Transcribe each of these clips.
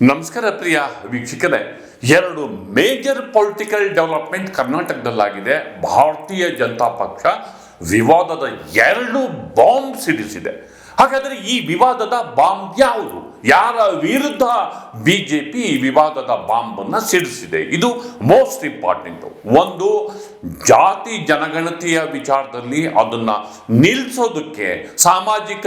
ನಮಸ್ಕಾರ ಪ್ರಿಯ ವೀಕ್ಷಕರೇ, ಎರಡು ಮೇಜರ್ ಪೊಲಿಟಿಕಲ್ ಡೆವಲಪ್ಮೆಂಟ್ ಕರ್ನಾಟಕದಲ್ಲಾಗಿದೆ. ಭಾರತೀಯ ಜನತಾ ಪಕ್ಷ ವಿವಾದದ ಎರಡು ಬಾಂಬ್ ಸಿಡಿಸಿದೆ ಹಾಗಾದರೆ ಈ ವಿವಾದದ ಬಾಂಬ್ ಯಾವುದು? ಯಾರ ವಿರುದ್ಧ ಬಿ ಜೆ ಪಿ ಈ ವಿವಾದದ ಬಾಂಬನ್ನು ಸಿಡಿಸಿದೆ? ಇದು ಮೋಸ್ಟ್ ಇಂಪಾರ್ಟೆಂಟ್. ಒಂದು, ಜಾತಿ ಜನಗಣತಿಯ ವಿಚಾರದಲ್ಲಿ ಅದನ್ನ ನಿಲ್ಲಿಸೋದಕ್ಕೆ ಸಾಮಾಜಿಕ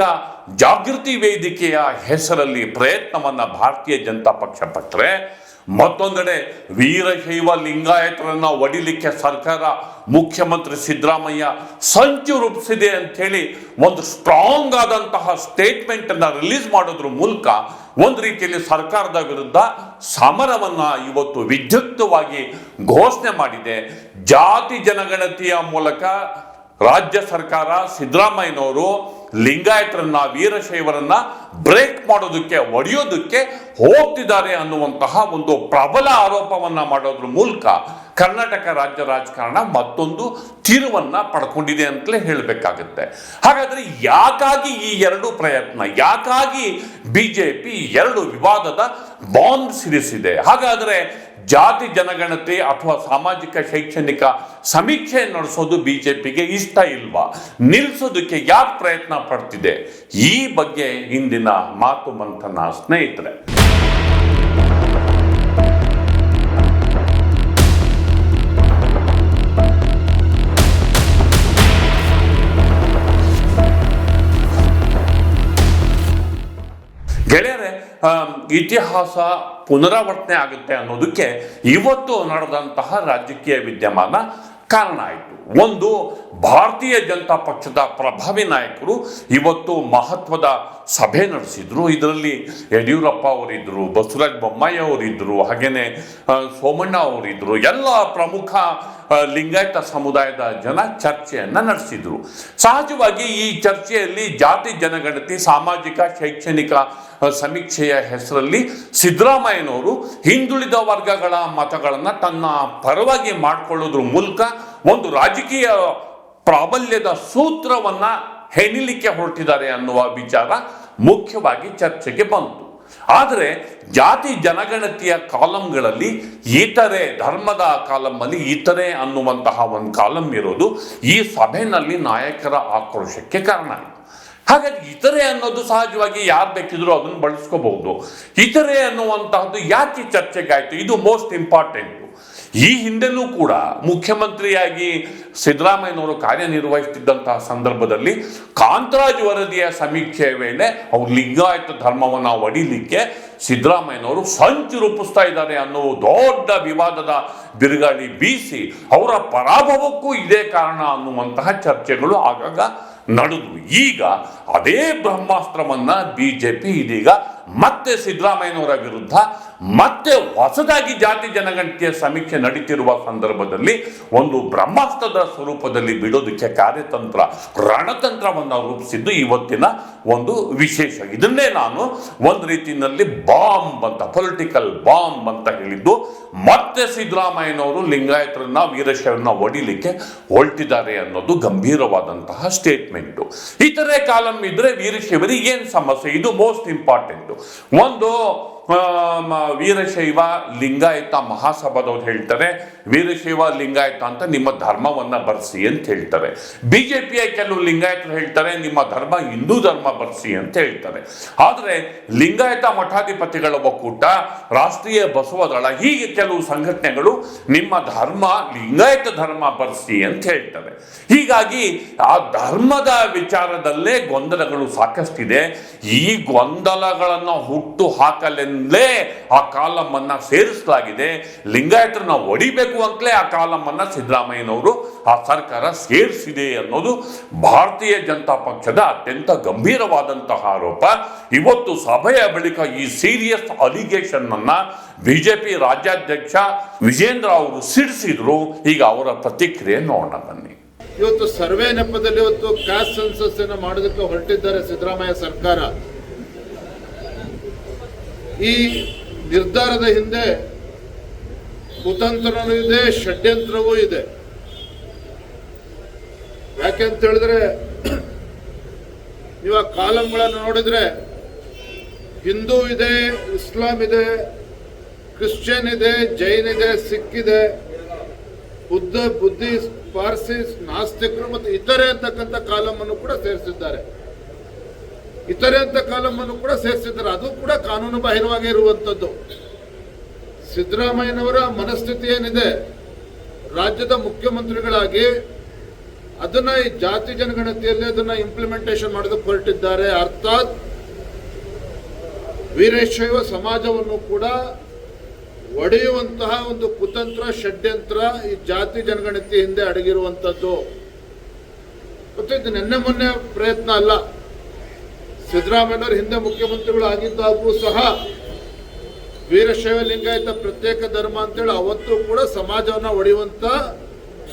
ಜಾಗೃತಿ ವೇದಿಕೆಯ ಹೆಸರಲ್ಲಿ ಪ್ರಯತ್ನವನ್ನು ಭಾರತೀಯ ಜನತಾ ಪಕ್ಷ ಪಟ್ಟರೆ ಮತ್ತೊಂದೆಡೆ ವೀರಶೈವ ಲಿಂಗಾಯತರನ್ನ ಒಡಿಲಿಕ್ಕೆ ಸರ್ಕಾರ ಮುಖ್ಯಮಂತ್ರಿ ಸಿದ್ದರಾಮಯ್ಯ ಸಂಚು ರೂಪಿಸಿದೆ ಅಂಥೇಳಿ ಒಂದು ಸ್ಟ್ರಾಂಗ್ ಆದಂತಹ ಸ್ಟೇಟ್ಮೆಂಟ್ ರಿಲೀಸ್ ಮಾಡೋದ್ರ ಮೂಲಕ ಒಂದು ರೀತಿಯಲ್ಲಿ ಸರ್ಕಾರದ ವಿರುದ್ಧ ಸಮರವನ್ನ ಇವತ್ತು ವಿದ್ಯುಕ್ತವಾಗಿ ಘೋಷಣೆ ಮಾಡಿದೆ. ಜಾತಿ ಜನಗಣತಿಯ ಮೂಲಕ ರಾಜ್ಯ ಸರ್ಕಾರ ಸಿದ್ದರಾಮಯ್ಯನವರು ಲಿಂಗಾಯತರನ್ನ, ವೀರಶೈವರನ್ನ ಬ್ರೇಕ್ ಮಾಡೋದಕ್ಕೆ ಒಡೆಯೋದಕ್ಕೆ ಹೋಗ್ತಿದ್ದಾರೆ ಅನ್ನುವಂತಹ ಒಂದು ಪ್ರಬಲ ಆರೋಪವನ್ನ ಮಾಡೋದ್ರ ಮೂಲಕ ಕರ್ನಾಟಕ ರಾಜ್ಯ ರಾಜಕಾರಣ ಮತ್ತೊಂದು ತಿರುವನ್ನ ಪಡ್ಕೊಂಡಿದೆ ಅಂತಲೇ ಹೇಳಬೇಕಾಗುತ್ತೆ. ಹಾಗಾದ್ರೆ ಯಾಕಾಗಿ ಈ ಎರಡು ಪ್ರಯತ್ನ, ಯಾಕಾಗಿ ಬಿಜೆಪಿ ಎರಡು ವಿವಾದದ ಬಾಂಬ್ ಸಿಡಿಸಿದೆ? ಹಾಗಾದ್ರೆ ಜಾತಿ ಜನಗಣತಿ ಅಥವಾ ಸಾಮಾಜಿಕ ಶೈಕ್ಷಣಿಕ ಸಮೀಕ್ಷೆ ನಡೆಸೋದು ಬಿಜೆಪಿಗೆ ಇಷ್ಟ ಇಲ್ವಾ? ನಿಲ್ಲಿಸೋದಕ್ಕೆ ಯಾಕೆ ಪ್ರಯತ್ನ ಪಡ್ತಿದೆ? ಈ ಬಗ್ಗೆ ಇಂದಿನ ಮಾತು ಮಂಥನ ಸ್ನೇಹಿತರೆ. ಇತಿಹಾಸ ಪುನರಾವರ್ತನೆ ಆಗುತ್ತೆ ಅನ್ನೋದಕ್ಕೆ ಇವತ್ತು ನಡೆದಂತಹ ರಾಜಕೀಯ ವಿದ್ಯಮಾನ ಕಾರಣ ಆಯಿತು. ಒಂದು, ಭಾರತೀಯ ಜನತಾ ಪಕ್ಷದ ಪ್ರಭಾವಿ ನಾಯಕರು ಇವತ್ತು ಮಹತ್ವದ ಸಭೆ ನಡೆಸಿದ್ರು. ಇದರಲ್ಲಿ ಯಡಿಯೂರಪ್ಪ ಅವರಿದ್ದರು ಬಸವರಾಜ ಬೊಮ್ಮಾಯಿ ಅವರಿದ್ದರು ಹಾಗೇನೆ ಸೋಮಣ್ಣ ಅವರಿದ್ದರು ಎಲ್ಲ ಪ್ರಮುಖ ಲಿಂಗಾಯತ ಸಮುದಾಯದ ಜನ ಚರ್ಚೆಯನ್ನ ನಡೆಸಿದ್ರು. ಸಹಜವಾಗಿ ಈ ಚರ್ಚೆಯಲ್ಲಿ ಜಾತಿ, ಜನಗಣತಿ, ಸಾಮಾಜಿಕ, ಶೈಕ್ಷಣಿಕ ಸಮೀಕ್ಷೆಯ ಹೆಸರಲ್ಲಿ ಸಿದ್ದರಾಮಯ್ಯನವರು ಹಿಂದುಳಿದ ವರ್ಗಗಳ ಮತಗಳನ್ನು ತನ್ನ ಪರವಾಗಿ ಮಾಡಿಕೊಳ್ಳೋದ್ರ ಮೂಲಕ ಒಂದು ರಾಜಕೀಯ ಪ್ರಾಬಲ್ಯದ ಸೂತ್ರವನ್ನ ಹೆಣಿಲಿಕ್ಕೆ ಹೊರಟಿದ್ದಾರೆ ಅನ್ನುವ ವಿಚಾರ ಮುಖ್ಯವಾಗಿ ಚರ್ಚೆಗೆ ಬಂತು. ಆದರೆ ಜಾತಿ ಜನಗಣತಿಯ ಕಾಲಂಗಳಲ್ಲಿ ಇತರೆ ಧರ್ಮದ ಕಾಲಂನಲ್ಲಿ ಇತರೆ ಅನ್ನುವಂತಹ ಒಂದು ಕಾಲಂ ಇರೋದು ಈ ಸಭೆಯಲ್ಲಿ ನಾಯಕರ ಆಕ್ರೋಶಕ್ಕೆ ಕಾರಣ ಹಾಗಾಗಿ ಇತರೆ ಅನ್ನೋದು ಸಹಜವಾಗಿ ಯಾರು ಬೇಕಿದ್ರು ಅದನ್ನು ಬಳಸ್ಕೋಬಹುದು. ಇತರೆ ಅನ್ನುವಂತಹದ್ದು ಯಾಕೆ ಚರ್ಚೆಗಾಯ್ತು? ಇದು ಮೋಸ್ಟ್ ಇಂಪಾರ್ಟೆಂಟ್ ಈ ಹಿಂದೆನೂ ಕೂಡ ಮುಖ್ಯಮಂತ್ರಿಯಾಗಿ ಸಿದ್ದರಾಮಯ್ಯನವರು ಕಾರ್ಯನಿರ್ವಹಿಸುತ್ತಿದ್ದಂತಹ ಸಂದರ್ಭದಲ್ಲಿ ಕಾಂತರಾಜ್ ವರದಿಯ ಸಮೀಕ್ಷೆಯ ವೇಳೆ ಅವ್ರು ಲಿಂಗಾಯತ ಧರ್ಮವನ್ನು ಒಡಿಲಿಕ್ಕೆ ಸಿದ್ದರಾಮಯ್ಯನವರು ಸಂಚು ರೂಪಿಸ್ತಾ ಇದ್ದಾರೆ ಅನ್ನೋ ದೊಡ್ಡ ವಿವಾದದ ಬಿರುಗಾಳಿ ಬೀಸಿ ಅವರ ಪರಾಭವಕ್ಕೂ ಇದೇ ಕಾರಣ ಅನ್ನುವಂತಹ ಚರ್ಚೆಗಳು ಆಗಾಗ ನಡೆದು. ಈಗ ಅದೇ ಬ್ರಹ್ಮಾಸ್ತ್ರವನ್ನ ಬಿಜೆಪಿ ಇದೀಗ ಮತ್ತೆ ಸಿದ್ದರಾಮಯ್ಯನವರ ವಿರುದ್ಧ ಮತ್ತೆ ಹೊಸದಾಗಿ ಜಾತಿ ಜನಗಣತಿಯ ಸಮೀಕ್ಷೆ ನಡೀತಿರುವ ಸಂದರ್ಭದಲ್ಲಿ ಒಂದು ಬ್ರಹ್ಮಾಸ್ತ್ರದ ಸ್ವರೂಪದಲ್ಲಿ ಬಿಡೋದಕ್ಕೆ ಕಾರ್ಯತಂತ್ರ, ರಣತಂತ್ರವನ್ನು ರೂಪಿಸಿದ್ದು ಇವತ್ತಿನ ಒಂದು ವಿಶೇಷ. ಇದನ್ನೇ ನಾನು ಒಂದು ರೀತಿಯಲ್ಲಿ ಬಾಂಬ್ ಅಂತ ಪೊಲಿಟಿಕಲ್ ಬಾಂಬ್ ಅಂತ ಹೇಳಿದ್ದು. ಮತ್ತೆ ಸಿದ್ದರಾಮಯ್ಯನವರು ಲಿಂಗಾಯತರನ್ನ ವೀರಶೈವರನ್ನ ಒಡಿಲಿಕ್ಕೆ ಹೊರಟಿದ್ದಾರೆ ಅನ್ನೋದು ಗಂಭೀರವಾದಂತಹ ಸ್ಟೇಟ್ಮೆಂಟು ಇತರೆ ಕಾಲಂ ಇದ್ರೆ ವೀರಶೈವರಿಗೆ ಏನು ಸಮಸ್ಯೆ? ಇದು ಮೋಸ್ಟ್ ಇಂಪಾರ್ಟೆಂಟ್ ಒಂದು ವೀರಶೈವ ಲಿಂಗಾಯತ ಮಹಾಸಭಾದವ್ರು ಹೇಳ್ತಾರೆ, ವೀರಶೈವ ಲಿಂಗಾಯತ ಅಂತ ನಿಮ್ಮ ಧರ್ಮವನ್ನ ಬರ್ಸಿ ಅಂತ ಹೇಳ್ತಾರೆ. ಬಿಜೆಪಿಯ ಕೆಲವು ಲಿಂಗಾಯತರು ಹೇಳ್ತಾರೆ, ನಿಮ್ಮ ಧರ್ಮ ಹಿಂದೂ ಧರ್ಮ ಬರ್ಸಿ ಅಂತ ಹೇಳ್ತಾರೆ. ಆದರೆ, ಲಿಂಗಾಯತ ಮಠಾಧಿಪತಿಗಳ ಒಕ್ಕೂಟ, ರಾಷ್ಟ್ರೀಯ ಬಸವದಳ ಹೀಗೆ ಕೆಲವು ಸಂಘಟನೆಗಳು ನಿಮ್ಮ ಧರ್ಮ, ಲಿಂಗಾಯತ ಧರ್ಮ ಬರ್ಸಿ ಅಂತ ಹೇಳ್ತಾರೆ ಹೀಗಾಗಿ ಆ ಧರ್ಮದ ವಿಚಾರದಲ್ಲೇ ಗೊಂದಲಗಳು ಸಾಕಷ್ಟಿದೆ. ಈ ಗೊಂದಲಗಳನ್ನು ಹುಟ್ಟು ಹಾಕಲೆಂದೇ ಆ ಕಾಲಮ್ಮನ್ನ ಸೇರಿಸಲಾಗಿದೆ. ಲಿಂಗಾಯತರನ್ನ ಹೊಡಿಬೇಕು ಅಂತಲೇ ಆ ಕಾಲಮ್ಮನ್ನ ಸಿದ್ದರಾಮಯ್ಯನವರು ಆ ಸರ್ಕಾರ ಸೇರಿಸಿದೆ ಅನ್ನೋದು ಭಾರತೀಯ ಜನತಾ ಪಕ್ಷದ ಅತ್ಯಂತ ಗಂಭೀರವಾದಂತಹ ಆರೋಪ. ಇವತ್ತು ಸಭೆಯ ಬಳಿಕ ಈ ಸೀರಿಯಸ್ ಅಲಿಗೇಷನ್ ಅನ್ನ ಬಿಜೆಪಿ ರಾಜ್ಯಾಧ್ಯಕ್ಷ ವಿಜೇಂದ್ರ ಅವರು ಸಿಡಿಸಿದ್ರು. ಈಗ ಅವರ ಪ್ರತಿಕ್ರಿಯೆ ನೋಡೋಣ ಬನ್ನಿ. ಇವತ್ತು ಸರ್ವೆ ನೆಪದಲ್ಲಿ ಇವತ್ತು ಕ್ಯಾಸ್ಟ್ ಸೆನ್ಸಸ್ ಅನ್ನು ಮಾಡೋದಕ್ಕೆ ಹೊರಟಿದ್ದಾರೆ ಸಿದ್ದರಾಮಯ್ಯ ಸರ್ಕಾರ. ಈ ನಿರ್ಧಾರದ ಹಿಂದೆ ಕುತಂತ್ರನೂ ಇದೆ, ಷಡ್ಯಂತ್ರವೂ ಇದೆ. ಯಾಕೆಂತ ಹೇಳಿದ್ರೆ, ನೀವು ಆ ಕಾಲಂಗಳನ್ನು ನೋಡಿದ್ರೆ ಹಿಂದೂ ಇದೆ, ಇಸ್ಲಾಂ ಇದೆ, ಕ್ರಿಶ್ಚಿಯನ್ ಇದೆ, ಜೈನ್ ಇದೆ, ಸಿಖ್ ಇದೆ, ಬುದ್ಧ, ಬುದ್ಧಿ ಪಾರ್ಸಿಸ್ ನಾಸ್ತಿಕರು ಮತ್ತು ಇತರೆ ಅಂತಕ್ಕಂಥ ಕಾಲಮನ್ನು ಕೂಡ ಸೇರಿಸಿದ್ದಾರೆ. ಇತರೆ ಅಂತ ಕಾಲಮ್ಮನ್ನು ಕೂಡ ಸೇರಿಸಿದ್ದಾರೆ. ಅದು ಕೂಡ ಕಾನೂನು ಬಾಹಿರವಾಗಿ ಇರುವಂಥದ್ದು ಸಿದ್ದರಾಮಯ್ಯನವರ ಮನಸ್ಥಿತಿ ಏನಿದೆ? ರಾಜ್ಯದ ಮುಖ್ಯಮಂತ್ರಿಗಳಾಗಿ ಅದನ್ನ ಈ ಜಾತಿ ಜನಗಣತಿಯಲ್ಲಿ ಅದನ್ನ ಇಂಪ್ಲಿಮೆಂಟೇಷನ್ ಮಾಡೋದಕ್ಕೆ ಹೊರಟಿದ್ದಾರೆ. ಅರ್ಥಾತ್ ವೀರಶೈವ ಸಮಾಜವನ್ನು ಕೂಡ ಒಡೆಯುವಂತಹ ಒಂದು ಕುತಂತ್ರ, ಷಡ್ಯಂತ್ರ ಈ ಜಾತಿ ಜನಗಣತಿ ಹಿಂದೆ ಅಡಗಿರುವಂಥದ್ದು ಮತ್ತು ಇದು ನಿನ್ನೆ ಮೊನ್ನೆ ಪ್ರಯತ್ನ ಅಲ್ಲ. ಸಿದ್ದರಾಮಯ್ಯನವರು ಹಿಂದೆ ಮುಖ್ಯಮಂತ್ರಿಗಳು ಆಗಿದ್ದಾಗೂ ಸಹ ವೀರಶೈವ ಲಿಂಗಾಯತ ಪ್ರತ್ಯೇಕ ಧರ್ಮ ಅಂತೇಳಿ ಅವತ್ತು ಕೂಡ ಸಮಾಜವನ್ನ ಒಡೆಯುವಂತ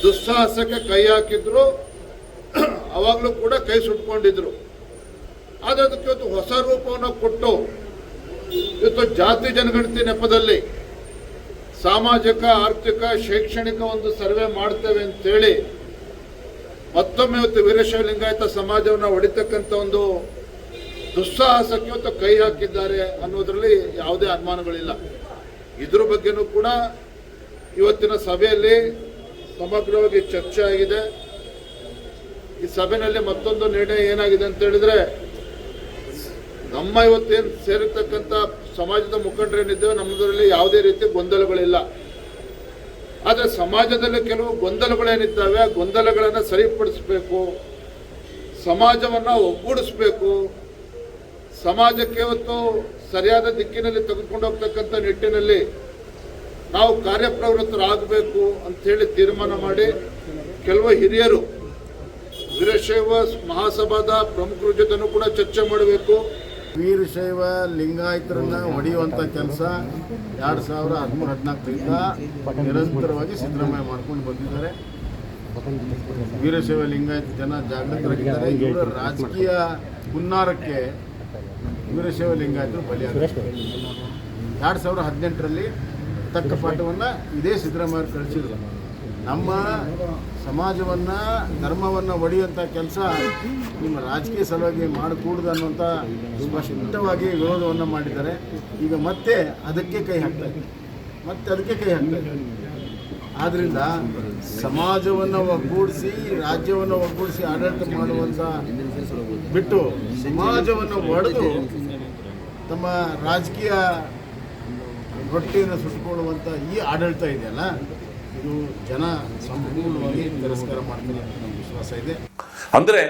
ದುಸ್ಸಾಹಸಕ್ಕೆ ಕೈ ಹಾಕಿದ್ರು. ಅವಾಗಲೂ ಕೂಡ ಕೈ ಸುಟ್ಕೊಂಡಿದ್ರು. ಆದ್ರೆ ಅದಕ್ಕೆ ಇವತ್ತು ಹೊಸ ರೂಪವನ್ನು ಕೊಟ್ಟು ಇವತ್ತು ಜಾತಿ ಜನಗಣತಿ ನೆಪದಲ್ಲಿ ಸಾಮಾಜಿಕ, ಆರ್ಥಿಕ, ಶೈಕ್ಷಣಿಕ ಒಂದು ಸರ್ವೆ ಮಾಡ್ತೇವೆ ಅಂತೇಳಿ ಮತ್ತೊಮ್ಮೆ ಇವತ್ತು ವೀರಶೈವ ಲಿಂಗಾಯತ ಸಮಾಜವನ್ನು ಒಡಿತಕ್ಕಂಥ ಒಂದು ದುಸ್ಸಾಹಸಕ್ಕೆ ಇವತ್ತು ಕೈ ಹಾಕಿದ್ದಾರೆ ಅನ್ನೋದ್ರಲ್ಲಿ ಯಾವುದೇ ಅನುಮಾನಗಳಿಲ್ಲ. ಇದ್ರ ಬಗ್ಗೆನೂ ಕೂಡ ಇವತ್ತಿನ ಸಭೆಯಲ್ಲಿ ಸಮಗ್ರವಾಗಿ ಚರ್ಚೆ ಆಗಿದೆ. ಈ ಸಭೆಯಲ್ಲಿ ಮತ್ತೊಂದು ನಿರ್ಣಯ ಏನಾಗಿದೆ ಅಂತ ಹೇಳಿದ್ರೆ, ನಮ್ಮ ಇವತ್ತೇನು ಸೇರಿರ್ತಕ್ಕಂಥ ಸಮಾಜದ ಮುಖಂಡರೇನಿದ್ದೇವೆ ನಮ್ಮದರಲ್ಲಿ ಯಾವುದೇ ರೀತಿ ಗೊಂದಲಗಳಿಲ್ಲ. ಆದರೆ ಸಮಾಜದಲ್ಲಿ ಕೆಲವು ಗೊಂದಲಗಳೇನಿದ್ದಾವೆ ಆ ಗೊಂದಲಗಳನ್ನು ಸರಿಪಡಿಸಬೇಕು, ಸಮಾಜವನ್ನ ಒಗ್ಗೂಡಿಸ್ಬೇಕು ಸಮಾಜಕ್ಕೆ ಇವತ್ತು ಸರಿಯಾದ ದಿಕ್ಕಿನಲ್ಲಿ ತೆಗೆದುಕೊಂಡು ಹೋಗ್ತಕ್ಕಂಥ ನಿಟ್ಟಿನಲ್ಲಿ ನಾವು ಕಾರ್ಯಪ್ರವೃತ್ತರಾಗಬೇಕು ಅಂತೇಳಿ ತೀರ್ಮಾನ ಮಾಡಿ ಕೆಲವು ಹಿರಿಯರು ವೀರಶೈವ ಮಹಾಸಭಾದ ಪ್ರಮುಖರ ಜೊತೆನೂ ಕೂಡ ಚರ್ಚೆ ಮಾಡಬೇಕು. ವೀರಶೈವ ಲಿಂಗಾಯತರನ್ನ ಹೊಡೆಯುವಂಥ ಕೆಲಸ ಎರಡು ಸಾವಿರ ಹದಿಮೂರು ಹದಿನಾಲ್ಕರಿಂದ ನಿರಂತರವಾಗಿ ಸಿದ್ದರಾಮಯ್ಯ ಮಾಡ್ಕೊಂಡು ಬಂದಿದ್ದಾರೆ. ವೀರಶೈವ ಲಿಂಗಾಯತ ಜನ ಜಾಗೃತರಾಗಿದ್ದಾರೆ. ಇವರ ರಾಜಕೀಯ ಹುನ್ನಾರಕ್ಕೆ ವೀರಶೈವ ಲಿಂಗಾಯತರು ಬಲಿಯಾದ ಎರಡು ಸಾವಿರದ ಹದಿನೆಂಟರಲ್ಲಿ ತಕ್ಕ ಪಾಠವನ್ನು ಇದೇ ಸಿದ್ದರಾಮಯ್ಯ ಕಳಿಸಿದ್ರು. ನಮ್ಮ ಸಮಾಜವನ್ನು ಧರ್ಮವನ್ನು ಒಡೆಯುವಂಥ ಕೆಲಸ ನಿಮ್ಮ ರಾಜಕೀಯ ಸಲುವಾಗಿ ಮಾಡಕೂಡದು ಅನ್ನುವಂಥ ಸ್ಪಷ್ಟವಾಗಿ ವಿರೋಧವನ್ನು ಮಾಡಿದ್ದಾರೆ. ಈಗ ಮತ್ತೆ ಅದಕ್ಕೆ ಕೈ ಹಾಕ್ತಾರೆ ಮತ್ತೆ ಅದಕ್ಕೆ ಕೈ ಹಾಕ್ತಾರೆ ಆದ್ದರಿಂದ ಸಮಾಜವನ್ನು ಒಗ್ಗೂಡಿಸಿ ರಾಜ್ಯವನ್ನು ಒಗ್ಗೂಡಿಸಿ ಆಡಳಿತ ಮಾಡುವಂಥ ಬಿಟ್ಟು ಸಮಾಜವನ್ನು ಒಡೆದು ತಮ್ಮ ರಾಜಕೀಯ ರೊಟ್ಟಿಯನ್ನು ಸುಟ್ಕೊಳ್ಳುವಂಥ ಈ ಆಡಳಿತ ಇದೆಯಲ್ಲ, ಇದು ಜನ ಸಂಪೂರ್ಣವಾಗಿ ತಿರಸ್ಕಾರ ಮಾಡ್ತಾರೆ ಅಂತ ನಮ್ಮ ವಿಶ್ವಾಸ ಇದೆ. ಅಂದರೆ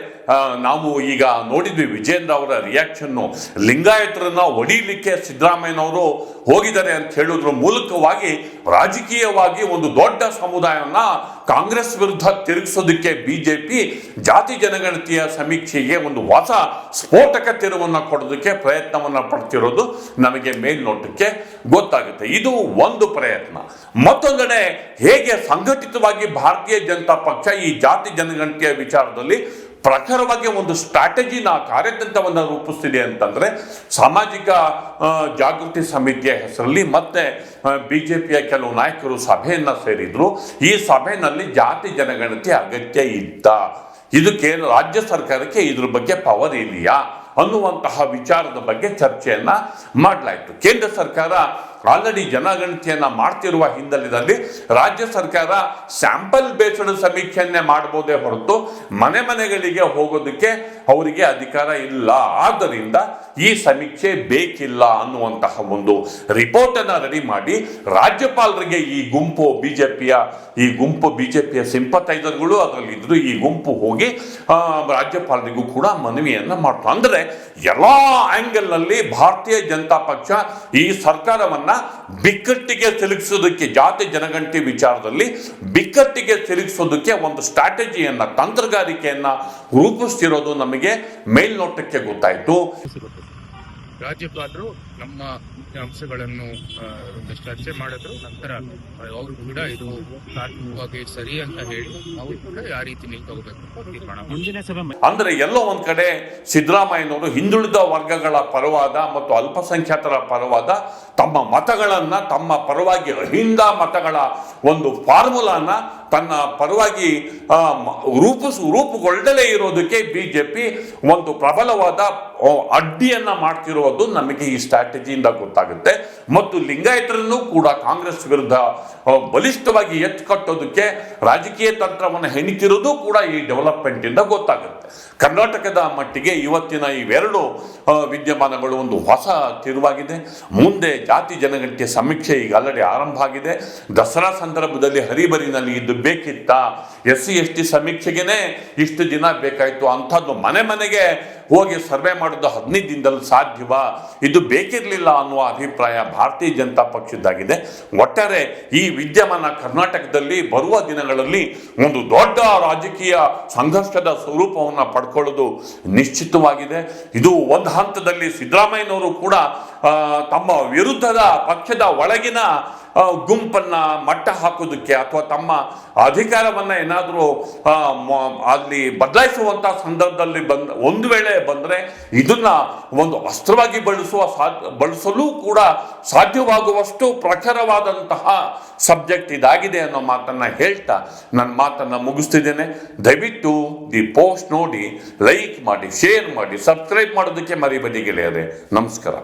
ನಾವು ಈಗ ನೋಡಿದ್ವಿ ವಿಜೇಂದ್ರ ಅವರ ರಿಯಾಕ್ಷನ್ನು ಲಿಂಗಾಯತರನ್ನ ಹೊಡಿಲಿಕ್ಕೆ ಸಿದ್ದರಾಮಯ್ಯನವರು ಹೋಗಿದ್ದಾರೆ ಅಂತ ಹೇಳೋದ್ರ ಮೂಲಕವಾಗಿ ರಾಜಕೀಯವಾಗಿ ಒಂದು ದೊಡ್ಡ ಸಮುದಾಯವನ್ನ ಕಾಂಗ್ರೆಸ್ ವಿರುದ್ಧ ತಿರುಗಿಸೋದಕ್ಕೆ ಬಿಜೆಪಿ ಜಾತಿ ಜನಗಣತಿಯ ಸಮೀಕ್ಷೆಗೆ ಒಂದು ಹೊಸ ಸ್ಫೋಟಕ ತಿರುವನ್ನ ಕೊಡೋದಕ್ಕೆ ಪ್ರಯತ್ನವನ್ನ ಪಡ್ತಿರೋದು ನಮಗೆ ಮೇಲ್ನೋಟಕ್ಕೆ ಗೊತ್ತಾಗುತ್ತೆ. ಇದು ಒಂದು ಪ್ರಯತ್ನ. ಮತ್ತೊಂದೆಡೆ ಹೇಗೆ ಸಂಘಟಿತವಾಗಿ ಭಾರತೀಯ ಜನತಾ ಪಕ್ಷ ಈ ಜಾತಿ ಜನಗಣತಿಯ ವಿಚಾರದಲ್ಲಿ ಪ್ರಖರವಾಗಿ ಒಂದು ಸ್ಟ್ರಾಟಜಿನ ಕಾರ್ಯತಂತ್ರವನ್ನು ರೂಪಿಸ್ತಿದೆ ಅಂತಂದ್ರೆ ಸಾಮಾಜಿಕ ಜಾಗೃತಿ ಸಮಿತಿಯ ಹೆಸರಲ್ಲಿ ಮತ್ತೆ ಪಿಯ ಕೆಲವು ನಾಯಕರು ಸಭೆಯನ್ನು ಸೇರಿದ್ರು. ಈ ಸಭೆಯಲ್ಲಿ ಜಾತಿ ಜನಗಣತಿ ಅಗತ್ಯ ಇತ್ತ ಇದಕ್ಕೆ ರಾಜ್ಯ ಸರ್ಕಾರಕ್ಕೆ ಇದ್ರ ಬಗ್ಗೆ ಪವರ್ ಇದೆಯಾ ಅನ್ನುವಂತಹ ವಿಚಾರದ ಬಗ್ಗೆ ಚರ್ಚೆಯನ್ನ ಮಾಡಲಾಯಿತು. ಕೇಂದ್ರ ಸರ್ಕಾರ ಆಲ್ರೆಡಿ ಜನಗಣತಿಯನ್ನ ಮಾಡ್ತಿರುವ ಹಿನ್ನೆಲೆಯಲ್ಲಿ ರಾಜ್ಯ ಸರ್ಕಾರ ಸ್ಯಾಂಪಲ್ ಬೇಸ್ಡ್ ಸಮೀಕ್ಷೆಯನ್ನೇ ಮಾಡಬಹುದೇ ಹೊರತು ಮನೆ ಮನೆಗಳಿಗೆ ಹೋಗೋದಕ್ಕೆ ಅವರಿಗೆ ಅಧಿಕಾರ ಇಲ್ಲ. ಆದ್ದರಿಂದ ಈ ಸಮೀಕ್ಷೆ ಬೇಕಿಲ್ಲ ಅನ್ನುವಂತಹ ಒಂದು ರಿಪೋರ್ಟ್ ಅನ್ನ ರೆಡಿ ಮಾಡಿ ರಾಜ್ಯಪಾಲರಿಗೆ ಈ ಗುಂಪು ಬಿಜೆಪಿಯ, ಈ ಗುಂಪು ಬಿಜೆಪಿಯ ಸಿಂಪತೈಸರ್ಗಳು ಅದರಲ್ಲಿ ಇದ್ರು ಈ ಗುಂಪು ಹೋಗಿ ರಾಜ್ಯಪಾಲರಿಗೂ ಕೂಡ ಮನವಿಯನ್ನ ಮಾಡ್ತಾರೆ ಅಂದ್ರೆ ಎಲ್ಲಾ ಆಂಗಲ್ನಲ್ಲಿ ಭಾರತೀಯ ಜನತಾ ಪಕ್ಷ ಈ ಸರ್ಕಾರವನ್ನ ಬಿಕ್ಕಟ್ಟಿಗೆ ಸಿಲುಕಿಸೋದಕ್ಕೆ ಜಾತಿ ಜನಗಂಟಿ ವಿಚಾರದಲ್ಲಿ ಬಿಕ್ಕಟ್ಟಿಗೆ ಸಿಲುಕಿಸೋದಕ್ಕೆ ಒಂದು ಸ್ಟ್ರಾಟಜಿಯನ್ನ, ತಂತ್ರಗಾರಿಕೆಯನ್ನ ರೂಪಿಸ್ತಿರೋದು ನಮಗೆ ಮೇಲ್ನೋಟಕ್ಕೆ ಗೊತ್ತಾಯ್ತು. ರಾಜ್ಯಪಾಲರು ನಮ್ಮ ಅಂಶಗಳನ್ನು ಚರ್ಚೆ ಮಾಡಿದ್ರು ನಂತರ ಅವರು ಕೂಡ ಇದು ತಾತ್ವಿಕವಾಗಿ ಸರಿ ಅಂತ ಹೇಳಿ ಅವರು ಕೂಡ ಯಾವ ರೀತಿ ನೀವು ತಗೋಬೇಕು ತೀರ್ಮಾನ ಮಾಡಿದ್ರು. ಅಂದ್ರೆ ಎಲ್ಲೋ ಒಂದ್ ಕಡೆ ಸಿದ್ದರಾಮಯ್ಯನವರು ಹಿಂದುಳಿದ ವರ್ಗಗಳ ಪರವಾದ ಮತ್ತು ಅಲ್ಪಸಂಖ್ಯಾತರ ಪರವಾದ ತಮ್ಮ ಮತಗಳನ್ನ ತಮ್ಮ ಪರವಾಗಿ ಅಹಿಂದ ಮತಗಳ ಒಂದು ಫಾರ್ಮುಲಾನ ತನ್ನ ಪರವಾಗಿ ಆ, ಮ- ರೂಪಿಸ್ ರೂಪುಗೊಳ್ಳದಲೇ ಇರೋದಕ್ಕೆ ಬಿಜೆಪಿ ಒಂದು ಪ್ರಬಲವಾದ ಅಡ್ಡಿಯನ್ನ ಮಾಡ್ತಿರೋದು ನಮಗೆ ಈ ಸ್ಟ್ರಾಟಜಿಯಿಂದ ಗೊತ್ತಾಗುತ್ತೆ. ಮತ್ತು ಲಿಂಗಾಯತರನ್ನು ಕೂಡ ಕಾಂಗ್ರೆಸ್ ವಿರುದ್ಧ ಬಲಿಷ್ಠವಾಗಿ ಎತ್ತು ಕಟ್ಟೋದಕ್ಕೆ ರಾಜಕೀಯ ತಂತ್ರವನ್ನು ಹೆಣಿತಿರೋದು ಕೂಡ ಈ ಡೆವಲಪ್ಮೆಂಟ್ ಇಂದ ಗೊತ್ತಾಗುತ್ತೆ. ಕರ್ನಾಟಕದ ಮಟ್ಟಿಗೆ ಇವತ್ತಿನ ಇವೆರಡು ವಿದ್ಯಮಾನಗಳು ಒಂದು ಹೊಸ ತಿರುವಾಗಿದೆ. ಮುಂದೆ ಜಾತಿ ಜನಗಣತಿ ಸಮೀಕ್ಷೆ ಈಗ ಆಲ್ರೆಡಿ ಆರಂಭ ಆಗಿದೆ. ದಸರಾ ಸಂದರ್ಭದಲ್ಲಿ ಹರಿಬರಿನಲ್ಲಿ ಇದು ಬೇಕಿತ್ತ? ಎಸ್ ಸಿ ಎಸ್ ಟಿ ಸಮೀಕ್ಷೆಗೆನೆ ಇಷ್ಟು ದಿನ ಬೇಕಾಯ್ತು. ಅಂಥದ್ದು ಮನೆ ಮನೆಗೆ ಹೋಗಿ ಸರ್ವೆ ಮಾಡೋದು ಹದಿನೈದು ದಿನದಲ್ಲಿ ಸಾಧ್ಯವಾ? ಇದು ಬೇಕಿರಲಿಲ್ಲ ಅನ್ನುವ ಅಭಿಪ್ರಾಯ ಭಾರತೀಯ ಜನತಾ ಪಕ್ಷದ್ದಾಗಿದೆ. ಒಟ್ಟಾರೆ ಈ ವಿದ್ಯಮಾನ ಕರ್ನಾಟಕದಲ್ಲಿ ಬರುವ ದಿನಗಳಲ್ಲಿ ಒಂದು ದೊಡ್ಡ ರಾಜಕೀಯ ಸಂಘರ್ಷದ ಸ್ವರೂಪವನ್ನು ಪಡ್ಕೊಳ್ಳೋದು ನಿಶ್ಚಿತವಾಗಿದೆ. ಇದು ಒಂದು ಹಂತದಲ್ಲಿ ಸಿದ್ದರಾಮಯ್ಯನವರು ಕೂಡ ತಮ್ಮ ವಿರುದ್ಧದ ಪಕ್ಷದ ಒಳಗಿನ ಗುಂಪನ್ನ ಮಟ್ಟ ಹಾಕೋದಕ್ಕೆ ಅಥವಾ ತಮ್ಮ ಅಧಿಕಾರವನ್ನ ಏನಾದರೂ ಅಲ್ಲಿ ಬದಲಾಯಿಸುವಂತ ಸಂದರ್ಭದಲ್ಲಿ ಬಂದ, ಒಂದು ವೇಳೆ ಬಂದ್ರೆ ಇದನ್ನ ಒಂದು ಅಸ್ತ್ರವಾಗಿ ಬಳಸುವ ಬಳಸಲು ಕೂಡ ಸಾಧ್ಯವಾಗುವಷ್ಟು ಪ್ರಖರವಾದಂತಹ ಸಬ್ಜೆಕ್ಟ್ ಇದಾಗಿದೆ ಅನ್ನೋ ಮಾತನ್ನ ಹೇಳ್ತಾ ನನ್ನ ಮಾತನ್ನ ಮುಗಿಸ್ತಿದ್ದೇನೆ. ದಯವಿಟ್ಟು ದಿ ಪೋಸ್ಟ್ ನೋಡಿ, ಲೈಕ್ ಮಾಡಿ, ಶೇರ್ ಮಾಡಿ, ಸಬ್ಸ್ಕ್ರೈಬ್ ಮಾಡೋದಕ್ಕೆ ಮರಿಬೇಡಿ ಗೆಳೆಯರೆ. ನಮಸ್ಕಾರ.